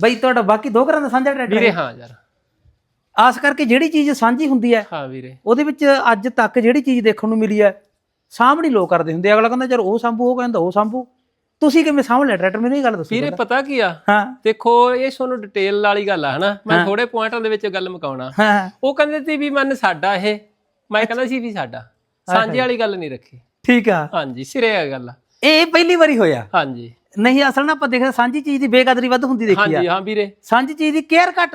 ਬਈ ਤੁਹਾਡਾ ਬਾਕੀ ਦੋ ਘਰਾਂ ਦਾ ਸਾਂਝਾ ਟਰੈਕਟਰ ਵੀਰੇ ਹੈ। ਹਾਂ ਯਾਰ। ਆਸ ਕਰਕੇ ਜਿਹੜੀ ਚੀਜ਼ ਸਾਂਝੀ ਹੁੰਦੀ ਹੈ ਹਾਂ ਵੀਰੇ। ਉਹਦੇ ਵਿੱਚ ਅੱਜ ਤੱਕ ਜਿਹੜੀ ਚੀਜ਼ ਦੇਖਣ ਨੂੰ ਮਿਲੀ ਹੈ ਸਾਂਭਣੀ ਲੋਕ ਕਰਦੇ ਹੁੰਦੇ ਆ। ਅਗਲਾ ਕਹਿੰਦਾ ਚਲ ਉਹ ਸੰਭੂ ਉਹ ਕਹਿੰਦਾ ਉਹ ਸੰਭੂ। ਤੁਸੀਂ ਕਿਵੇਂ ਸਾਂਭ ਲਿਆ ਟਰੈਕਟਰ? ਮੈਨੂੰ ਇਹ ਗੱਲ ਦੱਸੋ ਵੀਰੇ ਪਤਾ ਕੀ ਆ? ਹਾਂ। ਦੇਖੋ ਇਹ ਤੁਹਾਨੂੰ ਡਿਟੇਲ ਵਾਲੀ ਗੱਲ ਆ ਹਨਾ? ਮੈਂ ਥੋੜੇ ਪੁਆਇੰਟਾਂ ਦੇ ਵਿੱਚ ਗੱਲ ਮੁਕਾਉਣਾ। ਹਾਂ। ਉਹ ਕਹਿੰਦੇ ਸੀ ਵੀ ਮਨ ਸਾਡਾ ਇਹ। ਮੈਂ ਕਹਿੰਦਾ ਸੀ ਵੀ ਸਾਡਾ। ਸਾਂਝੇ ਵਾਲੀ ਗੱਲ ਨਹੀਂ ਰੱਖੀ। ਠੀਕ ਆ। ਹਾਂਜੀ ਸਿਰੇ ਆ ਗੱਲ ਇਹ ਪਹਿਲੀ ਵਾਰੀ ਹੋਇਆ। ਹਾਂਜੀ। ਨਹੀਂ ਅਸਲ ਨਾ ਆਪਾਂ ਦੇਖਿਆ ਸਾਂਝੀ ਚੀਜ਼ ਦੀ ਬੇਕਦਰੀ ਵੱਧ ਹੁੰਦੀ ਦੇਖੀ ਆ। ਹਾਂਜੀ ਹਾਂ ਵੀਰੇ। ਸਾਂਝੀ ਚੀਜ਼ ਦੀ ਕੇਅਰ ਘੱਟ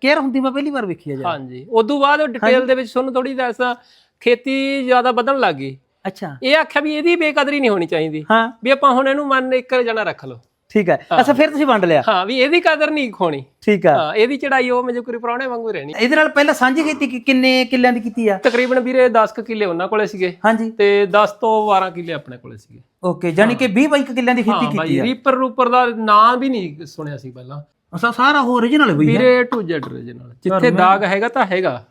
ਕੇਅਰ ਹੁੰਦੀ ਮੈਂ ਪਹਿਲੀ ਵਾਰ ਵੇਖੀ ਆ ਜੀ। ਹਾਂਜੀ ਉਦੋਂ ਬਾਅਦ ਡਿਟੇਲ ਦੇ ਵਿੱਚ ਤੁਹਾਨੂੰ ਥੋੜੀ ਦੱਸਾਂ ਖੇਤੀ ਜ਼ਿਆਦਾ ਵਧਣ ਲੱਗ ਗਈ। ਅੱਛਾ। ਇਹ ਆਖਿਆ ਵੀ ਇਹਦੀ ਬੇਕਦਰੀ ਨਹੀਂ ਹੋਣੀ ਚਾਹੀਦੀ। ਹਾਂ। ਵੀ ਆਪਾਂ ਹੁਣ ਇਹਨੂੰ ਮਨ ਇੱਕ ਜਣਾ ਰੱਖ ਲਓ। ਠੀਕ ਹੈ। ਅੱਛਾ ਫਿਰ ਤੁਸੀਂ ਵੰਡ ਲਿਆ। ਹਾਂ ਵੀ ਇਹਦੀ ਕਦਰ ਨਹੀਂ ਖੋਣੀ। ਠੀਕ ਆ ਹਾਂ ਇਹਦੀ ਚੜਾਈ ਉਹ ਮਜੂਕਰੀ ਪ੍ਰਾਹੁਣੇ ਵਾਂਗੂ ਰਹਿਣੀ। ਇਹਦੇ ਨਾਲ ਪਹਿਲਾਂ ਸਾਂਝੀ ਖੇਤੀ ਕਿ- ਕਿੰਨੇ ਕਿੱਲਿਆਂ ਦੀ ਕੀਤੀ ਆ? ਤਕਰੀਬਨ ਵੀਰੇ 10 ਕੁ ਕਿੱਲੇ ਉਹਨਾਂ ਕੋਲੇ ਸੀਗੇ। ਹਾਂਜੀ। ਤੇ 10 ਤੋਂ 12 ਕਿੱਲੇ ਆਪਣੇ ਕੋਲੇ ਸੀਗੇ। ਓਕੇ ਯਾਨੀ ਕਿ 20 22 ਕਿੱਲਿਆਂ ਦੀ ਖੇਤੀ ਹਾਂ ਕੀਤੀ ਬਾਈ ਆ। ਰੀਪਰ ਰੂਪਰ ਦਾ ਨਾਂ ਵੀ ਨਹੀਂ ਸੁਣਿਆ ਸੀ ਪਹਿਲਾਂ। ਅਸਾ ਸਾਰਾ ਉਹ origignal ਹੋਈ ਵੀਰੇ ਟੂ ਜੈਡ ਨਾਲ ਜਿੱਥੇ ਦਾਗ ਹੈਗਾ ਤਾਂ ਹੈਗਾ।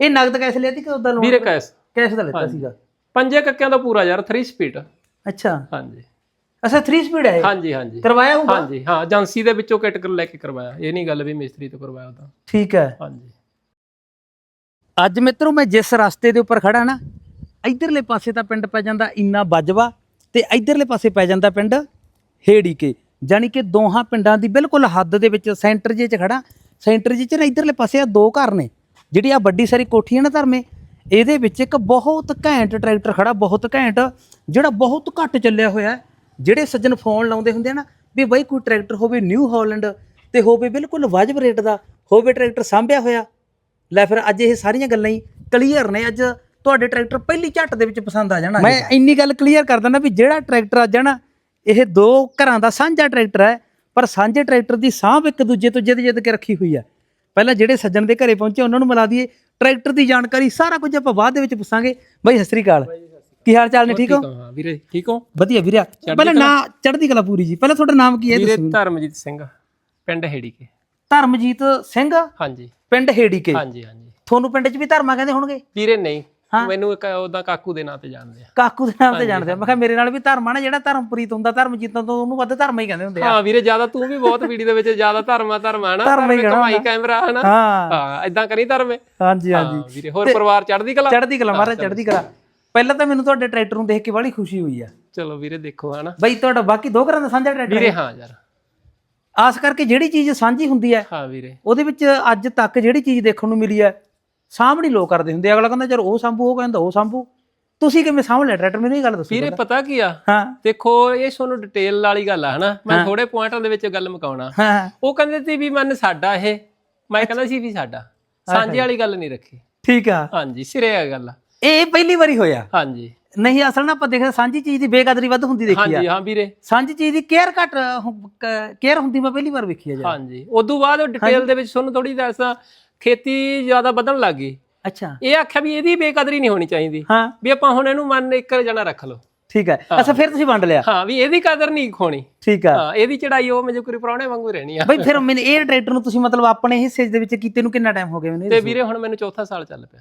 ਇਹ ਨਗਦ ਕੈਸ਼ ਲਿਆ ਸੀ ਕਿ ਉਦਾਂ ਲੋਨ? ਵੀਰੇ ਕੈਸ। ਕੈਸ਼ ਦਾ ਲਿੱਤਾ ਸੀਗਾ। ਪੰਜੇ ਕੱਕਿਆਂ ਦਾ ਪੂਰਾ ਯਾਰ 3 ਸਪੀਡ ਅੱਛਾ। ਹਾਂਜੀ। ਅੱਛਾ 3 ਸਪੀਡ ਹੈ ਇਹ? ਹਾਂਜੀ ਹਾਂਜੀ। ਕਰਵਾਇਆ ਹੋਊਗਾ? ਹਾਂਜੀ ਹਾਂ ਏਜੰਸੀ ਦੇ ਵਿੱਚੋਂ ਕਿਟ ਕਰ ਲੈ ਕੇ ਕਰਵਾਇਆ। ਇਹ ਨਹੀਂ ਗੱਲ ਵੀ ਮਿਸਤਰੀ ਤੋਂ ਕਰਵਾਇਆ ਤਾਂ। ਠੀਕ ਹੈ। ਹਾਂਜੀ। ਅੱਜ ਮਿੱਤਰੋ ਮੈਂ ਜਿਸ ਰਸਤੇ ਦੇ ਉੱਪਰ ਖੜਾ ਨਾ ਇਧਰਲੇ ਪਾਸੇ ਤਾਂ ਪਿੰਡ ਪੈ ਜਾਂਦਾ ਇੰਨਾ ਬਾਜਵਾ ਤੇ ਇਧਰਲੇ ਪਾਸੇ ਪੈ ਜਾਂਦਾ ਪਿੰਡ ਹੇੜੀਕੇ। ਜਾਨੀ ਕਿ ਦੋਹਾਂ ਪਿੰਡਾਂ ਦੀ ਬਿਲਕੁਲ ਹੱਦ ਦੇ ਵਿੱਚ ਸੈਂਟਰ ਜੇ 'ਚ ਖੜਾ ਸੈਂਟਰ ਜੇ 'ਚ ਨਾ ਇਧਰਲੇ ਪਾਸੇ ਆ ਦੋ ਘਰ ਨੇ ਜਿਹੜੀ ਆ ਵੱਡੀ ਸਾਰੀ ਕੋਠੀ ਹੈ ਨਾ ਧਰਮੇ ਇਹਦੇ ਵਿੱਚ ਇੱਕ ਬਹੁਤ ਘੈਂਟ ਟਰੈਕਟਰ ਖੜਾ ਬਹੁਤ ਘੈਂਟ ਜਿਹੜਾ ਬਹੁਤ ਘੱਟ ਚੱਲਿਆ ਹੋਇਆ। ਹੈ। ਜਿਹੜੇ ਸੱਜਣ ਫੋਨ ਲਾਉਂਦੇ ਹੁੰਦੇ ਆ ਨਾ, ਵੀ ਬਈ ਕੋਈ ਟਰੈਕਟਰ ਹੋਵੇ ਨਿਊ ਹਾਲੈਂਡ ਤੇ ਹੋਵੇ ਬਿਲਕੁਲ ਵਾਜਬ ਰੇਟ ਦਾ, ਹੋਵੇ ਟਰੈਕਟਰ ਸਾਂਭਿਆ ਹੋਇਆ। ਲੈ ਫਿਰ ਅੱਜ ਇਹ ਸਾਰੀਆਂ ਗੱਲਾਂ ਹੀ ਕਲੀਅਰ ਨੇ, ਅੱਜ ਤੁਹਾਡੇ ਟਰੈਕਟਰ ਪਹਿਲੀ ਝੱਟ ਦੇ ਵਿੱਚ ਪਸੰਦ ਆ ਜਾਣਾ ਮੈਂ ਇੰਨੀ ਗੱਲ ਕਲੀਅਰ ਕਰ ਦਿੰਦਾ ਵੀ ਜਿਹੜਾ ਟਰੈਕਟਰ ਅੱਜ ਨਾ, ਇਹ ਦੋ ਘਰਾਂ ਦਾ ਸਾਂਝਾ ਟਰੈਕਟਰ ਹੈ, ਪਰ ਸਾਂਝੇ ਟਰੈਕਟਰ ਦੀ ਸਾਂਭ ਇੱਕ ਦੂਜੇ ਤੋਂ ਜਿੱਦ ਜਿੱਦ ਕੇ ਰੱਖੀ ਹੋਈ ਹੈ ਪਹਿਲਾਂ ਜਿਹੜੇ ਸੱਜਣ ਦੇ ਘਰੇ ਪਹੁੰਚੇ, ਉਹਨਾਂ ਨੂੰ ਮਿਲਾ ਦਈਏ, ਟਰੈਕਟਰ ਦੀ ਜਾਣਕਾਰੀ ਸਾਰਾ ਕੁਝ ਆਪਾਂ ਬਾਅਦ ਦੇ ਵਿੱਚ ਪੁੱਛਾਂਗੇ। ਬਾਈ, ਸਤਿ ਸ੍ਰੀ ਅਕਾਲ। ਕੀ ਹਾਲ ਚਾਲ ਨੇ ਠੀਕ ਹੋ? ਹਾਂ ਵੀਰੇ ਠੀਕ ਹੋ? ਵਧੀਆ ਵੀਰਿਆ ਪਹਿਲਾਂ ਨਾ ਚੜ੍ਹਦੀ ਕਲਾ ਪੂਰੀ ਜੀ ਪਹਿਲਾਂ ਤੁਹਾਡਾ ਨਾਮ ਕੀ ਹੈ ਵੀਰੇ ਧਰਮਜੀਤ ਸਿੰਘ ਪਿੰਡ ਹੇੜੀ ਕੇ ਧਰਮਜੀਤ ਸਿੰਘ? ਹਾਂਜੀ। ਪਿੰਡ ਹੇੜੀਕੇ। ਹਾਂਜੀ ਹਾਂਜੀ। ਤੁਹਾਨੂੰ ਪਿੰਡ 'ਚ ਵੀ ਧਰਮਾ ਕਹਿੰਦੇ ਹੋਣਗੇ? ਵੀਰੇ ਨਹੀਂ। ਮੈਨੂੰ ਇੱਕ ਉਹਦਾ ਕਾਕੂ ਦੇ ਨਾਂ ਤੇ ਜਾਣਦੇ ਆ। ਕਾਕੂ ਦੇ ਨਾਮ ਤੇ ਜਾਣਦੇ ਆ। ਮੈਂ ਕਿਹਾ ਮੇਰੇ ਨਾਲ ਵੀ ਧਰਮ ਨਾ ਜਿਹੜਾ ਧਰਮਪ੍ਰੀਤ ਹੁੰਦਾ ਧਰਮਜੀਤਾਂ ਤੋਂ ਉਹਨੂੰ ਵੱਧ ਧਰਮ ਹੀ ਕਹਿੰਦੇ ਹੁੰਦੇ ਆ। ਹਾਂ ਵੀਰੇ ਜ਼ਿਆਦਾ ਤੂੰ ਵੀ ਬਹੁਤ ਵੀਡੀਓ ਦੇ ਵਿੱਚ ਜ਼ਿਆਦਾ ਧਰਮਾ ਧਰਮਾ ਨਾ ਧਰਮ ਕਮਾਈ ਕੈਮਰਾ ਹਨਾ? ਹਾਂ। ਹਾਂ ਇਦਾਂ ਕਰੀ ਧਰਮੇ। ਹਾਂਜੀ ਹਾਂਜੀ। ਵੀਰੇ ਹੋਰ ਪਰਿਵਾਰ ਚੜ੍ਹਦੀ ਕਲਾ? ਚੜ੍ਹਦੀ ਕਲਾ ਮਹਾਰਾਜ ਚੜ੍ਹਦੀ ਕਲਾ। ਪਹਿਲਾਂ ਤਾਂ ਮੈਨੂੰ ਤੁਹਾਡੇ ਟਰੈਕਟਰ ਨੂੰ ਦੇਖ ਕੇ ਬੜੀ ਖੁਸ਼ੀ ਹੋਈ ਆ। ਚਲੋ ਵੀਰੇ ਦੇਖੋ ਹਨਾ। ਬਈ ਤੁਹਾਡਾ ਬਾਕੀ ਦੋ ਘਰਾਂ ਦਾ ਸਾਂਝਾ ਟਰੈਕਟਰ ਵੀਰੇ ਹੈ ਹਾਂ ਯਾਰ। ਆਸ ਕਰਕੇ ਜਿਹੜੀ ਚੀਜ਼ ਸਾਂਝੀ ਹੁੰਦੀ ਹੈ ਹਾਂ ਵੀਰੇ। ਉਹਦੇ ਵਿੱਚ ਅੱਜ ਤੱਕ ਜਿਹੜੀ ਚੀਜ਼ ਦੇਖਣ ਨੂੰ ਮਿਲੀ ਹੈ ਸਾਂਭਣੀ ਲੋਕ ਕਰਦੇ ਹੁੰਦੇ ਆ। ਅਗਲਾ ਕਹਿੰਦਾ ਚਲ ਉਹ ਸੰਭੂ ਉਹ ਕਹਿੰਦਾ ਉਹ ਸੰਭੂ। ਤੁਸੀਂ ਕਿਵੇਂ ਸਾਂਭ ਲਿਆ? ਟਰੈਕਟਰ ਮੈਨੂੰ ਇਹ ਗੱਲ ਦੱਸੋ ਵੀਰੇ ਪਤਾ ਕੀ ਆ? ਹਾਂ। ਦੇਖੋ ਇਹ ਤੁਹਾਨੂੰ ਡਿਟੇਲ ਵਾਲੀ ਗੱਲ ਆ ਹਨਾ। ਮੈਂ ਥੋੜੇ ਪੁਆਇੰਟਾਂ ਦੇ ਵਿੱਚ ਗੱਲ ਮੁਕਾਉਣਾ। ਹਾਂ। ਉਹ ਕਹਿੰਦੇ ਸੀ ਵੀ ਮਨ ਸਾਡਾ ਇਹ। ਮੈਂ ਕਹਿੰਦਾ ਸੀ ਵੀ ਸਾਡਾ। ਸਾਂਝੇ ਵਾਲੀ ਗੱਲ ਨਹੀਂ ਰੱਖੀ। ਠੀਕ ਆ। ਹਾਂਜੀ ਸਿਰੇ ਆ ਗੱਲ ਇਹ ਪਹਿਲੀ ਵਾਰੀ ਹੋਇਆ। ਹਾਂਜੀ। ਨਹੀਂ ਅਸਲ ਨਾ ਆਪਾਂ ਦੇਖਿਆ ਸਾਂਝੀ ਚੀਜ਼ ਦੀ ਬੇਕਦਰੀ ਵੱਧ ਹੁੰਦੀ ਦੇਖੀ ਆ। ਹਾਂਜੀ ਹਾਂ ਵੀਰੇ। ਸਾਂਝੀ ਚੀਜ਼ ਦੀ ਕੇਅਰ ਘੱਟ ਕੇਅਰ ਹੁੰਦੀ ਮੈਂ ਪਹਿਲੀ ਵਾਰ ਵੇਖੀ ਆ ਜੀ। ਹਾਂਜੀ। ਉਦੋਂ ਬਾਅਦ ਡਿਟੇਲ ਦੇ ਵਿੱਚ ਤੁਹਾਨੂੰ ਥੋੜੀ ਦੱਸਾਂ ਖੇਤੀ ਜ਼ਿਆਦਾ ਵਧਣ ਲੱਗ ਗਈ। ਅੱਛਾ। ਇਹ ਆਖਿਆ ਵੀ ਇਹਦੀ ਬੇਕਦਰੀ ਨਹੀਂ ਹੋਣੀ ਚਾਹੀਦੀ। ਹਾਂ। ਵੀ ਆਪਾਂ ਹੁਣ ਇਹਨੂੰ ਮਨ ਇੱਕ ਜਣਾ ਰੱਖ ਲਓ। ਠੀਕ ਹੈ। ਅੱਛਾ ਫਿਰ ਤੁਸੀਂ ਵੰਡ ਲਿਆ। ਹਾਂ ਵੀ ਇਹਦੀ ਕਦਰ ਨਹੀਂ ਖੋਣੀ। ਠੀਕ ਆ। ਹਾਂ ਇਹਦੀ ਚੜਾਈ ਉਹ ਮਜੂਕਰੀ ਪ੍ਰਾਹੁਣੇ ਵਾਂਗੂ ਰਹਿਣੀ ਆ। ਬਈ ਫਿਰ ਮੈਨੂੰ ਇਹ ਟਰੈਕਟਰ ਨੂੰ ਤੁਸੀਂ ਮਤਲਬ ਆਪਣੇ ਹਿੱਸੇ ਦੇ ਵਿੱਚ ਕੀਤੇ ਨੂੰ ਕਿੰਨਾ ਟਾਈਮ ਹੋ ਗਿਆ ਮੈਨੂੰ ਤੇ? ਵੀਰੇ ਹੁਣ ਮੈਨੂੰ ਚੌਥਾ ਸਾਲ ਚੱਲ ਪਿਆ।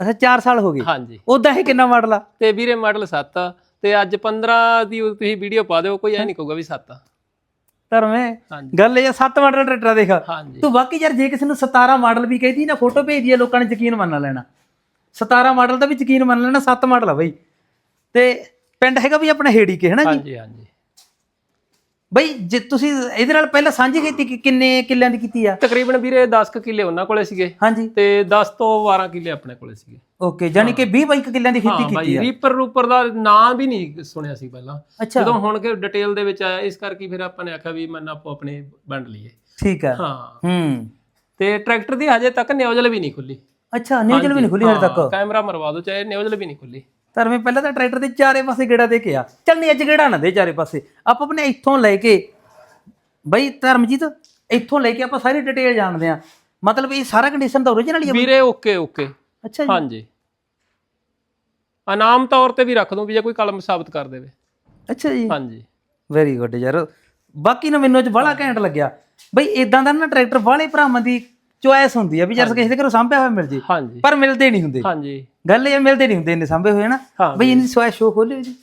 ਅੱਛਾ 4 ਸਾਲ ਹੋ ਗਏ। ਹਾਂਜੀ। ਉਦਾਂ ਇਹ ਕਿੰਨਾ ਮਾਡਲ ਆ? ਤੇ ਵੀਰੇ ਮਾਡਲ 7 ਤੇ ਅੱਜ 15 ਦੀ ਤੁਸੀਂ ਵੀਡੀਓ ਪਾ ਦਿਓ ਕੋਈ ਐ ਨਹੀਂ ਕਹੂਗਾ ਵੀ 7 ਧਰਮੇ ਹਾਂਜੀ। ਗੱਲ ਇਹ 7 ਮਾਡਲ ਟਰੈਕਟਰ ਆ ਦੇਖ। ਤੂੰ ਵਾਕਈ ਯਾਰ ਜੇ ਕਿਸੇ ਨੂੰ 17 ਮਾਡਲ ਵੀ ਕਹਦੀ ਨਾ ਫੋਟੋ ਭੇਜਦੀ ਆ ਲੋਕਾਂ ਨੇ ਯਕੀਨ ਮੰਨ ਲੈਣਾ। 17 ਮਾਡਲ ਦਾ ਵੀ ਯਕੀਨ ਮੰਨ ਲੈਣਾ 7 ਮਾਡਲ ਆ ਬਈ। ਤੇ ਪਿੰਡ ਹੈਗਾ ਵੀ ਆਪਣਾ ਹੇੜੀ ਕੇ ਹਨਾ ਜੀ? ਹਾਂਜੀ ਹਾਂਜੀ। ਬਈ ਜੇ ਤੁਸੀਂ ਇਹਦੇ ਨਾਲ ਪਹਿਲਾਂ ਸਾਂਝੀ ਖੇਤੀ ਕਿ- ਕਿੰਨੇ ਕਿੱਲਿਆਂ ਦੀ ਕੀਤੀ ਆ? ਤਕਰੀਬਨ ਵੀਰੇ 10 ਕੁ ਕਿੱਲੇ ਉਹਨਾਂ ਕੋਲੇ ਸੀਗੇ। ਹਾਂਜੀ। ਤੇ 10 ਤੋਂ 12 ਕਿੱਲੇ ਆਪਣੇ ਕੋਲੇ ਸੀਗੇ। ਓਕੇ ਯਾਨੀ ਕਿ 20 22 ਕਿੱਲਿਆਂ ਦੀ ਖੇਤੀ ਕੀਤੀ ਬਾਈ ਆ। ਰੀਪਰ ਰੂਪਰ ਦਾ ਨਾਂ ਵੀ ਨਹੀਂ ਸੁਣਿਆ ਸੀ ਪਹਿਲਾਂ। ਜਦੋਂ ਹੁਣ ਕਿ ਡਿਟੇਲ ਦੇ ਵਿੱਚ ਆਇਆ ਇਸ ਕਰਕੇ ਫਿਰ ਆਪਾਂ ਨੇ ਆਖਿਆ ਵੀ ਮਨ ਆਪੋ ਆਪਣੇ ਵੰਡ ਲਈਏ। ਠੀਕ ਆ। ਹਾਂ। ਹੂੰ। ਤੇ ਟਰੈਕਟਰ ਦੀ ਹਜੇ ਤੱਕ ਨਿਊਜ਼ਲ ਵੀ ਨਹੀਂ ਖੁੱਲੀ। ਅੱਛਾ ਨਿਊਜ਼ਲ ਵੀ ਨਹੀਂ ਖੁੱਲੀ ਹਜੇ ਤੱਕ? ਕੈਮਰਾ ਮਰਵਾ ਦਿਓ ਚਾਹੇ ਨਿਊਜ਼ਲ ਵੀ ਨਹੀਂ ਖੁੱਲੀ। ਧਰਮੇ ਪਹਿਲਾਂ ਤਾਂ ਟਰੈਕਟਰ ਦੇ ਚਾਰੇ ਪਾਸੇ ਗੇੜਾ ਦੇ ਕੇ ਆ। ਚੱਲ ਨਹੀਂ ਅੱਜ ਗੇੜਾ ਨਾ ਦੇ ਚਾਰੇ ਪਾਸੇ। ਆਪਾਂ ਆਪਣੇ ਇੱਥੋਂ ਲੈ ਕੇ ਬਈ ਧਰਮਜੀਤ ਇੱਥੋਂ ਲੈ ਕੇ ਆਪਾਂ ਸਾਰੀ ਡਿਟੇਲ ਜਾਣਦੇ ਆ ਮਤਲਬ ਇਹ ਸਾਰਾ ਕੰਡੀਸ਼ਨ ਤਾਂ ਓਰੀਜਨਲ ਹੀ ਆ ਵੀਰੇ ਓਕੇ ਓਕੇ ਅੱਛਾ ਜੀ। ਹਾਂਜੀ। ਇਨਾਮ ਤੌਰ ਤੇ ਵੀ ਰੱਖ ਦੂੰ ਵੀ ਜੇ ਕੋਈ ਕਲਮ ਸਾਬਤ ਕਰ ਦੇਵੇ। ਅੱਛਾ ਜੀ। ਹਾਂਜੀ। ਵੈਰੀ ਗੁੱਡ ਯਾਰ। ਬਾਕੀ ਨਾ ਮੈਨੂੰ ਅੱਜ ਬੜਾ ਘੈਂਟ ਲੱਗਿਆ। ਬਈ ਇਦਾਂ ਦਾ ਨਾ ਟਰੈਕਟਰ ਵਾਲੇ ਭਰਾਵਾਂ ਦੀ ਚੁਆਇਸ ਹੁੰਦੀ ਆ ਵੀ ਜਦ ਕਿਸੇ ਦੇ ਘਰੋਂ ਸਾਂਭਿਆ ਹੋਇਆ ਮਿਲ ਜੇ। ਹਾਂਜੀ। ਪਰ ਮਿਲਦੇ ਨਹੀਂ ਹੁੰਦੇ। ਹਾਂਜੀ। ਗੱਲ ਇਹ ਮਿਲਦੇ ਨਹੀਂ ਹੁੰਦੇ ਇੰਨੇ ਸੰਭੇ ਹੋਏ ਨਾ। ਹਾਂ ਬਈ ਇਹਦੀ ਸਵਾਇ ਸ਼ੋ ਖੋਲਿਓ ਜੀ।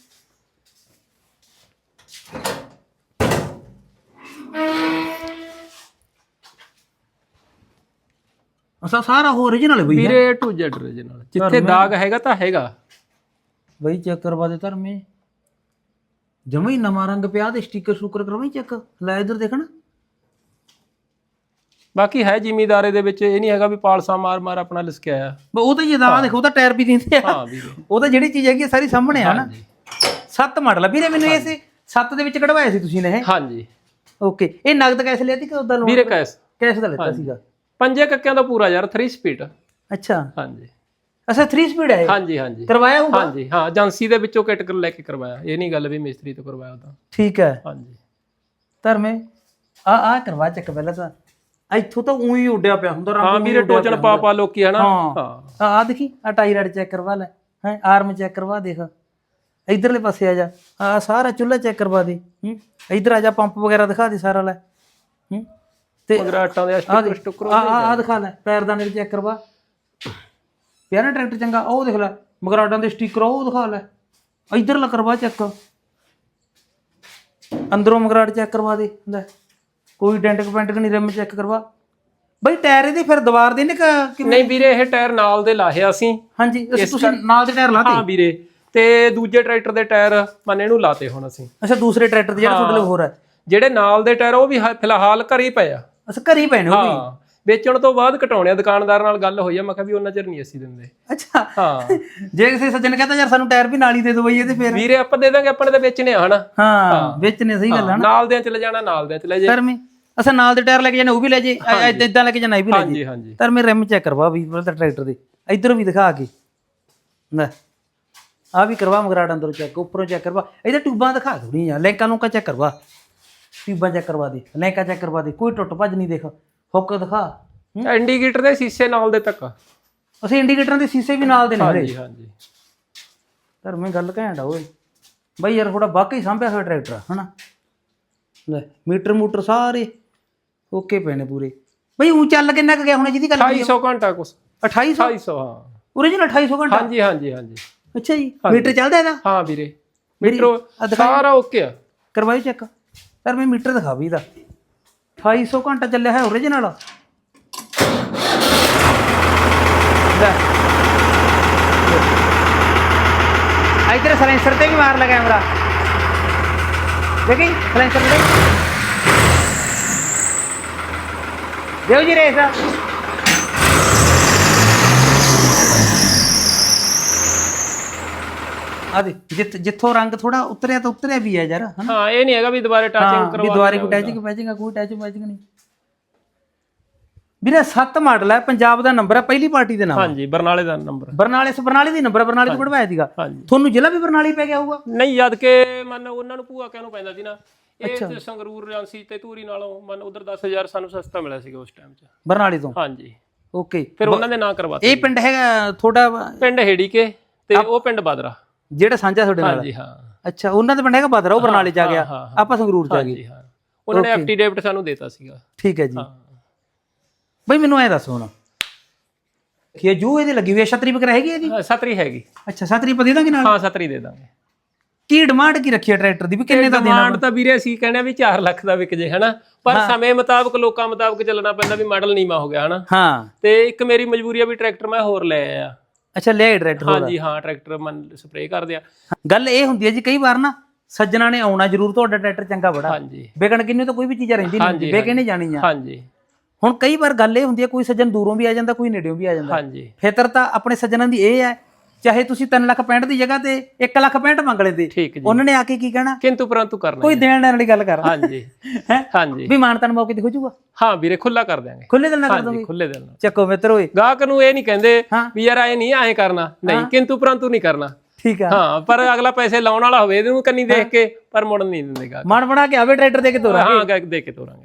ਅਸਾ ਸਾਰਾ ਹੋ origignal ਹੈ ਬਈ ਵੀਰੇ ਟੂ ਜੈਡ ਰੀਜਨਲ ਜਿੱਥੇ ਦਾਗ ਹੈਗਾ ਤਾਂ ਹੈਗਾ। ਬਈ ਚੈੱਕ ਕਰਵਾ ਦੇ ਧਰਮੇ ਜਮਾ ਹੀ ਨਵਾਂ ਰੰਗ ਪਿਆ ਤੇ ਸਟicker ਸਟੂਕਰ ਕਰਵਾਈ ਚੈੱਕ ਲੈ ਇਧਰ ਦੇਖਣਾ ਬਾਕੀ ਹੈ ਜ਼ਿਮੀਦਾਰੇ ਦੇ ਵਿੱਚ ਇਹ ਨਹੀਂ ਹੈਗਾ ਵੀ ਪਾਲਸਾ ਮਾਰ ਮਾਰ ਆਪਣਾ ਲਿਸਕਿਆ ਆ ਬਈ ਉਹ ਤਾਂ ਜਦਾ ਦੇਖੋ ਉਹ ਤਾਂ ਟਾਇਰ ਵੀ ਦਿੰਦੇ ਆ ਹਾਂ ਵੀਰੇ ਉਹ ਤਾਂ ਜਿਹੜੀ ਚੀਜ਼ ਹੈਗੀ ਆ ਸਾਰੀ ਸਾਹਮਣੇ ਆ ਨਾ। ਸੱਤ ਮਾਡਲ ਆ। ਵੀਰੇ ਮੈਨੂੰ ਇਹ ਸੀ ਸੱਤ ਦੇ ਵਿੱਚ ਕਢਵਾਇਆ ਸੀ ਤੁਸੀਂ ਨੇ ਇਹ? ਹਾਂਜੀ। ਓਕੇ। ਇਹ ਨਗਦ ਕੈਸ਼ ਲਿਆ ਸੀ ਕਿ ਉਦਾਂ ਲੋਨ ਵੀਰੇ ਕੈਸ। ਕੈਸ਼ ਦਾ ਲਿੱਤਾ ਸੀਗਾ। ਪੰਜੇ ਕੱਕਿਆਂ ਦਾ ਪੂਰਾ ਯਾਰ 3 ਸਪੀਡ ਅੱਛਾ। ਹਾਂਜੀ। ਅੱਛਾ 3 ਸਪੀਡ ਹੈ ਇਹ? ਹਾਂਜੀ ਹਾਂਜੀ। ਕਰਵਾਇਆ ਹੋਊਗਾ? ਹਾਂਜੀ ਹਾਂ। ਏਜੰਸੀ ਦੇ ਵਿੱਚੋਂ ਕਿਟ ਲੈ ਕੇ ਕਰਵਾਇਆ। ਇਹ ਨਹੀਂ ਗੱਲ ਵੀ ਮਿਸਤਰੀ ਤੋਂ ਕਰਵਾਇਆ ਉਹਦਾ ਠੀਕ ਹੈ। ਹਾਂਜੀ। ਧਰਮੇ ਆ ਆ ਕਰਵਾ ਚੱਕ ਪਹਿਲਾਂ ਤਾਂ। ਇੱਥੋਂ ਤਾਂ ਉਹੀ ਉੱਡਿਆ ਪਿਆ ਹੁੰਦਾ ਰੰਗ ਹਾਂ ਵੀਰੇ ਟੋਚਨ ਪਾ ਪਾ ਲੋਕੀ ਹਨਾ? ਹਾਂ। ਹਾਂ। ਆ ਦੇਖੀ ਆ ਟਾਇਰ ਚੈੱਕ ਕਰਵਾ ਲੈ ਹੈ ਆਰਮ ਚੈੱਕ ਕਰਵਾ ਦੇਖ। ਇਧਰਲੇ ਪਾਸੇ ਆ ਜਾ। ਆ ਸਾਰਾ ਚੁੱਲ੍ਹਾ ਚੈੱਕ ਕਰਵਾ ਦੇ ਹੂੰ। ਇਧਰ ਆ ਜਾ ਪੰਪ ਵਗੈਰਾ ਦਿਖਾ ਦੇ ਸਾਰਾ ਲੈ ਹੂੰ। ਤੇ ਮਗਰਾਟਾਂ ਦੇ ਸਟਿੱਕਰ ਸਟੁੱਕਰ ਆ ਆ। ਦਿਖਾ ਲੈ ਪੈਰਦਾਨੇ ਚੈੱਕ ਕਰਵਾ। ਪਿਆ ਨਾ ਟਰੈਕਟਰ ਚੰਗਾ ਉਹ ਦੇਖ ਲੈ ਮਗਰਾਡਾਂ ਦੇ ਸਟicker ਉਹ ਦਿਖਾ ਲੈ। ਇਧਰਲਾ ਕਰਵਾ ਚੈੱਕ ਅੰਦਰੋਂ ਮਗਰਾੜ ਚੈੱਕ ਕਰਵਾ ਦੇ ਲੈ। ਕੋਈ ਡੈਂਟ ਪੈਂਟ ਨਹੀਂ ਰਿਮ ਚੈੱਕ ਕਰਵਾ। ਬਈ ਟਾਇਰ ਇਹਦੇ ਫਿਰ ਦੀਵਾਰ ਦੇ ਨੇ ਕਿ- ਕਿ ਨਹੀਂ ਵੀਰੇ ਇਹ ਟਾਇਰ ਨਾਲ ਦੇ ਲਾਹੇ ਅਸੀਂ। ਹਾਂਜੀ ਅਸੀਂ ਤੁਸੀਂ ਨਾਲ ਦੇ ਟਾਇਰ ਲਾਤੇ? ਹਾਂ ਵੀਰੇ ਤੇ ਦੂਜੇ ਟਰੈਕਟਰ ਦੇ ਟਾਇਰ ਮਨ ਇਹਨੂੰ ਲਾਤੇ ਹੁਣ ਅਸੀਂ। ਅੱਛਾ ਦੂਸਰੇ ਟਰੈਕਟਰ ਦੇ ਜਿਹੜਾ ਤੁਹਾਡੇ ਲਈ ਹੋਰ ਹੈ। ਜਿਹੜੇ ਨਾਲ ਦੇ ਟਾਇਰ ਉਹ ਵੀ ਹ- ਫਿਲਹਾਲ ਘਰੇ ਹੀ ਪਏ ਆ। ਅੱਛਾ ਘਰੇ ਹੀ ਪੈਣੇ ਉਹ ਵੀ? ਹਾਂ। ਵੇਚਣ ਤੋਂ ਬਾਅਦ ਕਟਾਉਣੇ ਆ ਦੁਕਾਨਦਾਰ ਨਾਲ ਗੱਲ ਹੋਈ ਆ ਮੈਂ ਕਿਹਾ ਵੀ ਉਹਨਾਂ ਚਿਰ ਨਹੀਂ ਅਸੀਂ ਦਿੰਦੇ। ਅੱਛਾ। ਹਾਂ। ਜੇ ਕਿਸੇ ਸੱਜਣ ਕਹਿੰਦਾ ਯਾਰ ਸਾਨੂੰ ਟਾਇਰ ਵੀ ਨਾਲ ਹੀ ਦੇ ਦਿਓ ਬਈ ਇਹਦੇ ਫਿਰ ਵੀਰੇ ਆਪਾਂ ਦੇ ਦਾਂਗੇ ਆਪਣੇ ਤਾਂ ਵੇਚਣੇ ਆ ਹਨਾ? ਹਾਂ ਵੇਚਨੇ ਸਹੀ ਗੱਲ ਹੈ ਨਾ ਨਾਲ ਦੇ ਚ ਲੈ ਜਾਣਾ ਨਾਲ ਦੇ ਚ ਲੈ ਜੇ ਧਰਮੇ ਅਸਾਂ ਨਾਲ ਦੇ ਟਾਇਰ ਲੈ ਕੇ ਜਾਣਾ ਉਹ ਵੀ ਲੈ ਜੇ ਇਦਾਂ ਲੈ ਕੇ ਜਾਣਾ ਇਹ ਵੀ ਲੈ ਜੇ। ਹਾਂਜੀ ਹਾਂਜੀ। ਧਰਮੇ ਰਿਮ ਚੈੱਕ ਕਰਵਾ ਵੀ ਤਾਂ ਟਰੈਕਟਰ ਦੇ। ਇਧਰੋਂ ਵੀ ਦਿਖਾ ਕੇ। ਲੈ ਆ ਵੀ ਕਰਵਾ ਮਗਰਾੜ ਅੰਦਰੋਂ ਚੈੱਕ ਉੱਪਰੋਂ ਚੈੱਕ ਕਰਵਾ। ਇਹਦੇ ਟਿਊਬਾਂ ਦਿਖਾ ਥੋੜੀ ਆ ਲੈਂਕਾਂ ਨੂੰ ਚੈੱਕ ਕਰਵਾ। ਟਿਊਬਾਂ ਚੈੱਕ ਕਰਵਾ ਦੇ ਲੈਂਕਾਂ ਚੈੱਕ ਕਰਵਾ ਦੇ ਕੋਈ ਟੁੱਟ ਭੱਜ ਨਹੀਂ ਦੇਖ। ਹੁੱਕ ਦਿਖਾ। ਇੰਡੀਕੇਟਰ ਦੇ ਸ਼ੀਸ਼ੇ ਨਾਲ ਦੇ ਤੱਕ। ਅਸੀਂ ਇੰਡੀਕੇਟਰਾਂ ਦੇ ਸੀਸੇ ਵੀ ਨਾਲ ਦੇ ਨੇ ਹਾਂਜੀ ਹਾਂਜੀ। ਧਰਮੇ ਗੱਲ ਘੈਂਟ ਆ ਓਏ। ਬਈ ਯਾਰ ਥੋੜਾ ਵਾਕਈ ਸਾਂਭਿਆ ਹੋਇਆ ਟਰੈਕਟਰ ਆ, ਹਨਾ? ਲੈ ਮੀਟਰ ਮੂਟਰ ਸਾਰੇ ਓਕੇ ਪਏ ਨੇ ਪੂਰੇ। ਬਈ ਉਹ ਚੱਲ ਕਿੰਨਾ ਕੁ ਗਿਆ ਹੁਣ ਜਿਹਦੀ ਗੱਲ 250 ਘੰਟਾ ਕੁਛ। 2800 250 ਹਾਂ। ਓਰੀਜਨਲ 2800 ਘੰਟਾ? ਹਾਂਜੀ ਹਾਂਜੀ ਹਾਂਜੀ। ਅੱਛਾ ਜੀ ਮੀਟਰ ਚੱਲਦਾ ਇਹਦਾ? ਹਾਂ ਵੀਰੇ। ਮੇਰੀ- ਮੀਟਰ ਦਿਖਾਈ। ਸਾਰਾ ਓਕੇ ਆ। ਕਰਵਾਈ ਚੈੱਕ। ਯਾਰ ਮੈਂ ਮੀਟਰ ਦਿਖਾ ਵੀ ਇਹਦਾ। 2800 ਘੰਟਾ ਚੱਲਿਆ ਹੈ ਓਰੀਜਨਲ ਲੈ। ਇਧਰ ਸਲੈਂਸਰ ਤੇ ਵੀ ਮਾਰ ਲਗਾ ਕੈਮਰਾ ਦੇਖੀ ਸਲੈਂਸਰ ਤੇ। ਦੇਵ ਜੀ ਰੇਸ। ਆ ਦੇ ਜਿੱਥ ਜਿੱਥੋਂ ਰੰਗ ਥੋੜਾ ਉਤਰਿਆ ਤਾਂ ਉਤਰਿਆ ਵੀ ਹੈ ਯਾਰ ਹਨਾ? ਹਾਂ ਇਹ ਨਹੀਂ ਹੈਗਾ ਵੀ ਦੁਬਾਰੇ ਟਾਚਿੰਗ ਵੀ ਕਰਵਾ ਦੁਆਰੇ ਕੋਈ ਟੈਚਿੰਗ ਪੈਚਿੰਗ ਕੋਈ ਟੈਚਿੰਗ ਪੈਚਿੰਗ ਨਹੀਂ। ਵੀਰੇ 7 ਮਾਡਲ ਹੈ ਪੰਜਾਬ ਦਾ ਨੰਬਰ ਹੈ ਪਹਿਲੀ ਪਾਰਟੀ ਦੇ ਨਾਮ ਹਾਂਜੀ ਬਰਨਾਲੇ ਦਾ ਨੰਬਰ ਬਰਨਾਲੇ ਸ ਬਰਨਾਲੇ ਦੀ ਨੰਬਰ ਬਰਨਾਲੇ ਤੋਂ ਕਢਵਾਇਆ ਸੀਗਾ। ਹਾਂਜੀ। ਤੁਹਾਨੂੰ ਜ਼ਿਲ੍ਹਾ ਵੀ ਬਰਨਾਲੇ ਹੀ ਪੈ ਗਿਆ ਹੋਊਗਾ? ਨਹੀਂ ਜਦ ਕੇ ਮੰਨ ਉਹਨਾਂ ਨੂੰ ਭੂਆ ਕਹਿ ਨੂੰ ਪੈਂਦਾ ਸੀ ਨਾ ਇਹ ਤੇ ਸੰਗਰੂਰ ਰਿਆਸੀ ਤੇ ਧੂਰੀ ਨਾਲੋਂ ਮੰਨ ਉਧਰ 10000 ਸਾਨੂੰ ਸਸਤਾ ਮਿਲਿਆ ਸੀਗਾ ਉਸ ਟਾਈਮ 'ਚ। ਬਰਨਾਲੇ ਤੋਂ? ਹਾਂਜੀ। ਓਕੇ ਫਿਰ ਉਹਨਾਂ ਦੇ ਨਾਂ ਕਰਵਾਤੇ ਇਹ ਪਿੰਡ ਹੈਗਾ ਤੁਹਾਡਾ ਪਿੰਡ ਹੇੜੀਕੇ ਤੇ ਉਹ ਪਿੰਡ ਬਾਦਰਾ। ਜਿਹੜਾ ਸਾਂਝਾ ਤੁਹਾਡੇ ਨਾਲ ਹਾਂਜੀ ਹਾਂ। ਅੱਛਾ ਉਹਨਾਂ ਦਾ ਪਿੰਡ ਹੈਗਾ ਬਦਰਾ ਉਹ ਬਰਨਾਲੇ ਆ ਗਿਆ। ਆਪਾਂ ਸੰਗਰੂਰ ਆ ਗਏ। ਹਾਂਜੀ ਹਾਂ। ਉਹਨਾਂ ਨੇ ਐਫਟੀ ਡੇਬਿਟ ਸਾਨੂੰ ਦੇਤਾ ਸੀਗਾ। ਠੀਕ ਹੈ ਜੀ। ਬਈ ਮੈਨੂੰ ਐ ਦੱਸੋ ਹੁਣ ਕਿ ਇਹ ਜੂ ਇਹਦੀ ਲੱਗੀ ਹੋਈ ਹੈ ਛਤਰੀ ਵਗੈਰਾ ਹੈਗੀ ਇਹਦੀ? ਹਾਂ, ਸਤਰੀ ਹੈਗੀ। ਅੱਛਾ ਛਤਰੀ ਪਾ ਦੇ ਦਾਂਗੇ ਨਾਲ? ਹਾਂ ਸਤਰੀ ਦੇ ਦਾਂਗੇ। ਕੀ ਡਿਮਾਂਡ ਕੀ ਰੱਖੀ ਹੈ ਟਰੈਕਟਰ ਦੀ? ਵੀ ਕਿੰਨੇ ਦਾ ਦੇਣਾ ਡਿਮਾਂਡ ਤਾਂ ਵੀਰੇ ਅਸੀਂ ਕਹਿੰਦੇ ਵੀ 4 ਲੱਖ ਦਾ ਵਿਕ ਜੇ ਹਨਾ? ਪਰ ਸਮੇਂ ਮੁਤਾਬਕ ਲੋਕਾਂ ਮੁਤਾਬਕ ਚੱਲਣਾ ਪੈਂਦਾ ਵੀ ਮਾਡਲ ਨੀਵਾ ਹੋ ਗਿਆ ਹਨਾ? ਹਾਂ। ਤੇ ਇੱਕ ਮੇਰੀ ਮਜਬੂਰੀ ਆ ਵੀ ਟਰੈਕਟਰ ਮੈਂ ਹੋਰ ਲੈ ਆਇਆ। ਅੱਛਾ ਲੈ ਟਰੈਕਟਰ ਹਾਂਜੀ ਹਾਂ ਟਰੈਕਟਰ ਮਨ ਸਪਰੇਅ ਕਰਦੇ ਆ। ਗੱਲ ਇਹ ਹੁੰਦੀ ਹੈ ਜੀ ਕਈ ਵਾਰ ਨਾ ਸੱਜਣਾ ਨੇ ਆਉਣਾ ਜ਼ਰੂਰ ਤੁਹਾਡਾ ਟਰੈਕਟਰ ਚੰਗਾ ਬੜਾ। ਹਾਂਜੀ। ਵਿਕਣ ਕਿੰਨੇ ਤਾਂ ਕੋਈ ਵੀ ਚੀਜ਼ ਰਹਿੰਦੀ ਨਹੀਂ ਵਿਕੇ ਨਹੀਂ ਜਾਣੀ ਆ ਹਾਂਜੀ। ਹੁਣ ਕਈ ਵਾਰ ਗੱਲ ਇਹ ਹੁੰਦੀ ਹੈ ਕੋਈ ਸੱਜਣ ਦੂਰੋਂ ਵੀ ਆ ਜਾਂਦਾ ਕੋਈ ਨੇੜਿਓਂ ਵੀ ਆ ਜਾਂਦਾ। ਹਾਂਜੀ। ਫਿਤਰ ਤਾਂ ਆਪਣੇ ਸੱਜਣਾਂ ਦੀ ਇਹ ਹੈ ਚਾਹੇ ਤੁਸੀਂ 3 ਲੱਖ 65 ਦੀ ਜਗ੍ਹਾ ਤੇ 1 ਲੱਖ 65 ਮੰਗ ਲੈਂਦੇ ਠੀਕ ਜੀ। ਉਹਨਾਂ ਨੇ ਆ ਕੇ ਕੀ ਕਹਿਣਾ? ਕਿੰਤੂ ਪਰੰਤੂ ਕਰਨਾ ਕੋਈ ਦੇਣ ਲੈਣ ਵਾਲੀ ਗੱਲ ਕਰ। ਹਾਂਜੀ। ਹੈ? ਹਾਂਜੀ। ਵੀ ਮਾਨਤਨ ਮੌਕੇ ਤੇ ਹੋ ਜਾਊਗਾ। ਹਾਂ ਵੀਰੇ ਖੁੱਲਾ ਕਰ ਦਿਆਂਗੇ। ਖੁੱਲੇ ਦਿਲ ਨਾਲ ਕਰ ਦੋਗੇ? ਖੁੱਲੇ ਦਿਲ ਨਾਲ। ਚੱਕੋ ਮਿੱਤਰ ਓਏ। ਗਾਹਕ ਨੂੰ ਇਹ ਨਹੀਂ ਕਹਿੰਦੇ। ਵੀ ਯਾਰ ਐ ਨਹੀਂ ਐ ਕਰਨਾ। ਨਹੀਂ ਕਿੰਤੂ ਪਰੰਤੂ ਨਹੀਂ ਕਰਨਾ। ਠੀਕ ਆ। ਹਾਂ ਪਰ ਅਗਲਾ ਪੈਸੇ ਲਾਉਣ ਵਾਲਾ ਹੋਵੇ ਇਹਨੂੰ ਕੰਨੀ ਦੇਖ ਕੇ ਪਰ ਮੁੜਨ ਨਹੀਂ ਦਿੰਦੇ ਗਾਹਕ। ਮਨ ਬਣਾ ਕੇ ਆਵੇ ਟਰੈਕਟਰ ਦੇ ਕੇ ਤੋਰਾ ਹਾਂ ਦੇ ਕੇ ਤੋਰਾਂਗੇ।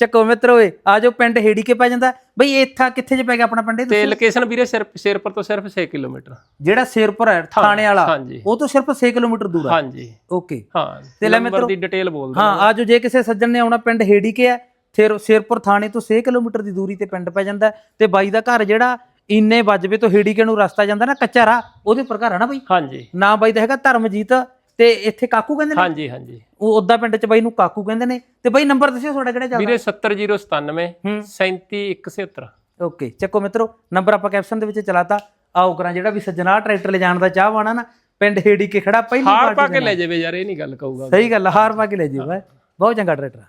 ਚੱਕੋ ਮਿੱਤਰ ਓਏ ਆ ਜਾਓ ਪਿੰਡ ਹੇੜੀ ਕੇ ਪੈ ਜਾਂਦਾ। ਬਈ ਇੱਥਾ ਕਿੱਥੇ ਜੇ ਪੈ ਗਿਆ ਆਪਣਾ ਪਿੰਡ ਇਹ ਤੇ ਲੋਕੇਸ਼ਨ ਵੀਰੇ ਸਿਰ ਸਿਰਪੁਰ ਤੋਂ ਸਿਰਫ 6 ਕਿਲੋਮੀਟਰ। ਜਿਹੜਾ ਸਿਰਪੁਰ ਹੈ ਥਾਣੇ। ਵਾਲਾ ਹਾਂਜੀ। ਉਹ ਤੋਂ ਸਿਰਫ 6 ਕਿਲੋਮੀਟਰ ਦੂਰ ਆ ਹਾਂਜੀ। ਓਕੇ। ਹਾਂ ਤੇ ਲੈ ਨੰਬਰ ਦੀ ਡਿਟੇਲ ਬੋਲ ਹਾਂ ਆ ਜਾਓ ਜੇ ਕਿਸੇ ਸੱਜਣ ਨੇ ਆਉਣਾ ਪਿੰਡ ਹੇੜੀ ਕੇ ਹੈ ਫਿਰ ਸਿਰਪੁਰ ਥਾਣੇ ਤੋਂ 6 ਕਿਲੋਮੀਟਰ ਦੀ ਦੂਰੀ ਤੇ ਪਿੰਡ ਪੈ ਜਾਂਦਾ ਹੈ। ਤੇ ਬਾਈ ਦਾ ਘਰ ਜਿਹੜਾ ਇੰਨੇ ਵੱਜਵੇ ਤੋਂ ਹੇੜੀ ਕੇ ਨੂੰ ਰਸਤਾ ਜਾਂਦਾ ਨਾ ਕੱਚਾ ਰਾਹ ਉਹਦੇ ਉੱਪਰ ਘਰ ਆ ਨਾ ਬਾਈ? ਹਾਂਜੀ। ਨਾ ਬਾਈ ਦਾ ਹੈਗਾ ਧਰਮਜੀਤ ਤੇ ਇੱਥੇ ਕਾਕੂ ਕਹਿੰਦੇ ਨੇ? ਹਾਂਜੀ ਹਾਂਜੀ। ਉਹ ਉਦਾਂ ਪਿੰਡ ਚ ਬਾਈ ਨੂੰ ਕਾਕੂ ਕਹਿੰਦੇ ਨੇ। ਤੇ ਬਾਈ ਨੰਬਰ ਦੱਸਿਓ ਤੁਹਾਡਾ ਕਿਹੜਾ ਚੱਲਦਾ? ਵੀਰੇ 70097 ਹੂੰ। 37177 ਓਕੇ ਚੱਕੋ ਮਿੱਤਰੋ ਨੰਬਰ ਆਪਾਂ ਕੈਪਸ਼ਨ ਦੇ ਵਿੱਚ ਚਲਾਤਾ। ਆਓ ਕਰਾਂ ਜਿਹੜਾ ਵੀ ਸੱਜਣਾ ਟਰੈਕਟਰ ਲੈ ਜਾਣ ਦਾ ਚਾਹਵਾਨਾ ਨਾ ਪਿੰਡ ਹੇੜੀ ਕੇ ਖੜਾ ਪਹਿਲੀ ਹਾਰ ਪਾ ਕੇ ਲੈ ਜਾਵੇ ਯਾਰ ਇਹ ਨਹੀਂ ਗੱਲ ਕਹੂਗਾ। ਸਹੀ ਗੱਲ ਹਾਰ ਪਾ ਕੇ ਲੈ ਬਾਈ ਬਹੁਤ ਚੰਗਾ ਟਰੈਕਟਰ